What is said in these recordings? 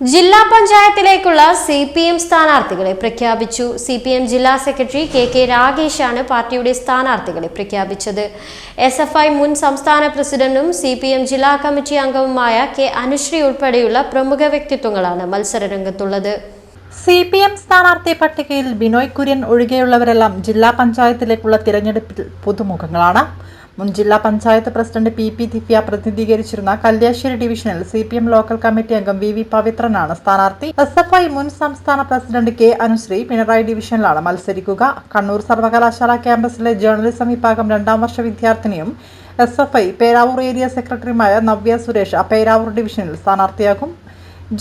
ജില്ലാ പഞ്ചായത്തിലേക്കുള്ള C P M സ്ഥാനാർത്ഥികളെ പ്രഖ്യാപിച്ചു. സി പി എം ജില്ലാ സെക്രട്ടറി കെ കെ രാഗേഷാണ് പാർട്ടിയുടെ സ്ഥാനാർത്ഥികളെ പ്രഖ്യാപിച്ചത്. എസ് എഫ് ഐ മുൻ സംസ്ഥാന പ്രസിഡന്റും സി പി എം ജില്ലാ കമ്മിറ്റി അംഗവുമായ കെ അനുശ്രീ ഉൾപ്പെടെയുള്ള പ്രമുഖ വ്യക്തിത്വങ്ങളാണ് മത്സരരംഗത്തുള്ളത്. സി പി എം സ്ഥാനാർത്ഥി പട്ടികയിൽ ബിനോയ് കുര്യൻ ഒഴികെയുള്ളവരെല്ലാം ജില്ലാ പഞ്ചായത്തിലേക്കുള്ള തിരഞ്ഞെടുപ്പിൽ പുതുമുഖങ്ങളാണ്. മുൻ ജില്ലാ panchayat president P P Divya പ്രതിനിധീകരിച്ചിരുന്ന Kalliasseri ഡിവിഷനിൽ C P M local committee അംഗം വി വി പവിത്രനാണ് സ്ഥാനാർത്ഥി. എസ് എഫ് ഐ മുൻ സംസ്ഥാന പ്രസിഡന്റ് കെ അനുശ്രീ പിണറായി ഡിവിഷനിലാണ് മത്സരിക്കുക. കണ്ണൂർ സർവകലാശാല ക്യാമ്പസിലെ ജേർണലിസം വിഭാഗം രണ്ടാം വർഷ വിദ്യാർത്ഥിനിയും S F I Peravoor area സെക്രട്ടറിയുമായ നവ്യ സുരേഷ് പേരാവൂർ ഡിവിഷനിൽ സ്ഥാനാർത്ഥിയാകും.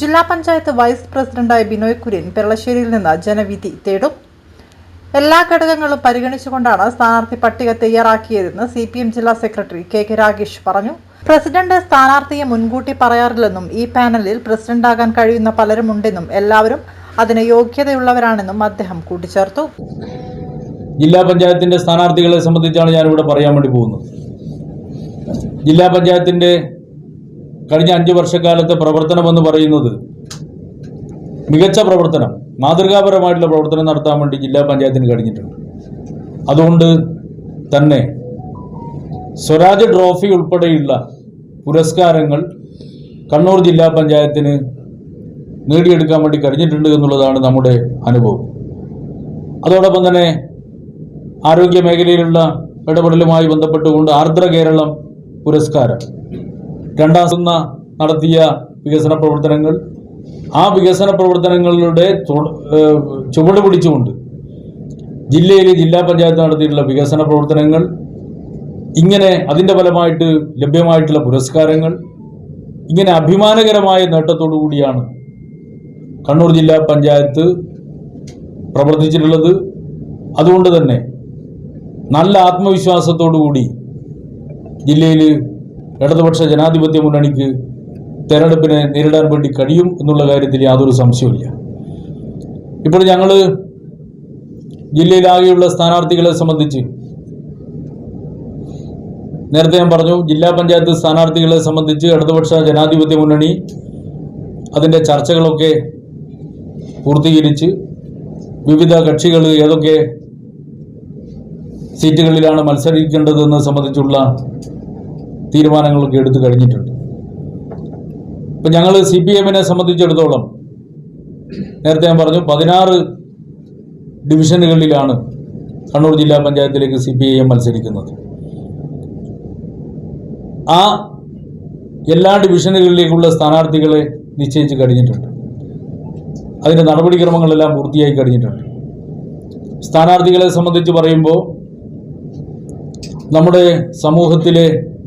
ജില്ലാ പഞ്ചായത്ത് വൈസ് പ്രസിഡന്റായ ബിനോയ് കുര്യൻ പെരളശ്ശേരിയിൽ നിന്ന് ജനവിധി തേടും. എല്ലാ ഘടകങ്ങളും പരിഗണിച്ചുകൊണ്ടാണ് സ്ഥാനാർത്ഥി പട്ടിക തയ്യാറാക്കിയതെന്ന് സി പി എം ജില്ലാ സെക്രട്ടറി കെ കെ രാഗേഷ് പറഞ്ഞു. പ്രസിഡന്റ് സ്ഥാനാർത്ഥിയെ മുൻകൂട്ടി പറയാറില്ലെന്നും ഈ പാനലിൽ പ്രസിഡന്റാകാൻ കഴിയുന്ന പലരുമുണ്ടെന്നും എല്ലാവരും അതിന് യോഗ്യതയുള്ളവരാണെന്നും അദ്ദേഹം കൂട്ടിച്ചേർത്തു. ജില്ലാ പഞ്ചായത്തിന്റെ സ്ഥാനാർത്ഥികളെ സംബന്ധിച്ചാണ് ഞാനിവിടെ പറയാൻ വേണ്ടി പോകുന്നത്. ജില്ലാ പഞ്ചായത്തിന്റെ കഴിഞ്ഞ അഞ്ച് വർഷക്കാലത്തെ പ്രവർത്തനമെന്ന് പറയുന്നത് മികച്ച പ്രവർത്തനം മാതൃകാപരമായിട്ടുള്ള പ്രവർത്തനം നടത്താൻ വേണ്ടി ജില്ലാ പഞ്ചായത്തിന് കഴിഞ്ഞിട്ടുണ്ട്. അതുകൊണ്ട് തന്നെ സ്വരാജ് ട്രോഫി ഉൾപ്പെടെയുള്ള പുരസ്കാരങ്ങൾ കണ്ണൂർ ജില്ലാ പഞ്ചായത്തിന് നേടിയെടുക്കാൻ വേണ്ടി കഴിഞ്ഞിട്ടുണ്ട് എന്നുള്ളതാണ് നമ്മുടെ അനുഭവം. അതോടൊപ്പം തന്നെ ആരോഗ്യ മേഖലയിലുള്ള ഇടപെടലുമായി ബന്ധപ്പെട്ടുകൊണ്ട് ആർദ്ര കേരളം പുരസ്കാരം. രണ്ടാം നടത്തിയ വികസന പ്രവർത്തനങ്ങൾ ആ വികസന പ്രവർത്തനങ്ങളുടെ ചുവട് പിടിച്ചുകൊണ്ട് ജില്ലയിൽ ജില്ലാ പഞ്ചായത്ത് നടത്തിയിട്ടുള്ള വികസന പ്രവർത്തനങ്ങൾ ഇങ്ങനെ അതിന്റെ ഫലമായിട്ട് ലഭ്യമായിട്ടുള്ള പുരസ്കാരങ്ങൾ ഇങ്ങനെ അഭിമാനകരമായ നേട്ടത്തോടു കൂടിയാണ് കണ്ണൂർ ജില്ലാ പഞ്ചായത്ത് പ്രവർത്തിച്ചിട്ടുള്ളത്. അതുകൊണ്ട് തന്നെ നല്ല ആത്മവിശ്വാസത്തോടു കൂടി ജില്ലയിൽ ഇടതുപക്ഷ ജനാധിപത്യ മുന്നണിക്ക് തെരഞ്ഞെടുപ്പിനെ നേരിടാൻ വേണ്ടി കഴിയും എന്നുള്ള കാര്യത്തിൽ യാതൊരു സംശയവുമില്ല. ഇപ്പോൾ ഞങ്ങൾ ജില്ലയിലാകെയുള്ള സ്ഥാനാർത്ഥികളെ സംബന്ധിച്ച് നേരത്തെ ഞാൻ പറഞ്ഞു ജില്ലാ പഞ്ചായത്ത് സ്ഥാനാർത്ഥികളെ സംബന്ധിച്ച് ഇടതുപക്ഷ ജനാധിപത്യ മുന്നണി അതിന്റെ ചർച്ചകളൊക്കെ പൂർത്തീകരിച്ച് വിവിധ കക്ഷികൾ ഏതൊക്കെ സീറ്റുകളിലാണ് മത്സരിക്കേണ്ടതെന്ന് സംബന്ധിച്ചുള്ള തീരുമാനങ്ങളൊക്കെ എടുത്തു കഴിഞ്ഞിട്ടുണ്ട്. ഇപ്പം ഞങ്ങൾ സി പി എമ്മിനെ സംബന്ധിച്ചിടത്തോളം നേരത്തെ ഞാൻ പറഞ്ഞു പതിനാറ് ഡിവിഷനുകളിലാണ് കണ്ണൂർ ജില്ലാ പഞ്ചായത്തിലേക്ക് സി പി ഐ എം മത്സരിക്കുന്നത്. ആ എല്ലാ ഡിവിഷനുകളിലേക്കുള്ള സ്ഥാനാർത്ഥികളെ നിശ്ചയിച്ച് കഴിഞ്ഞിട്ടുണ്ട്. അതിന്റെ നടപടിക്രമങ്ങളെല്ലാം പൂർത്തിയായി കഴിഞ്ഞിട്ടുണ്ട്. സ്ഥാനാർത്ഥികളെ സംബന്ധിച്ച് പറയുമ്പോൾ നമ്മുടെ സമൂഹത്തിലെ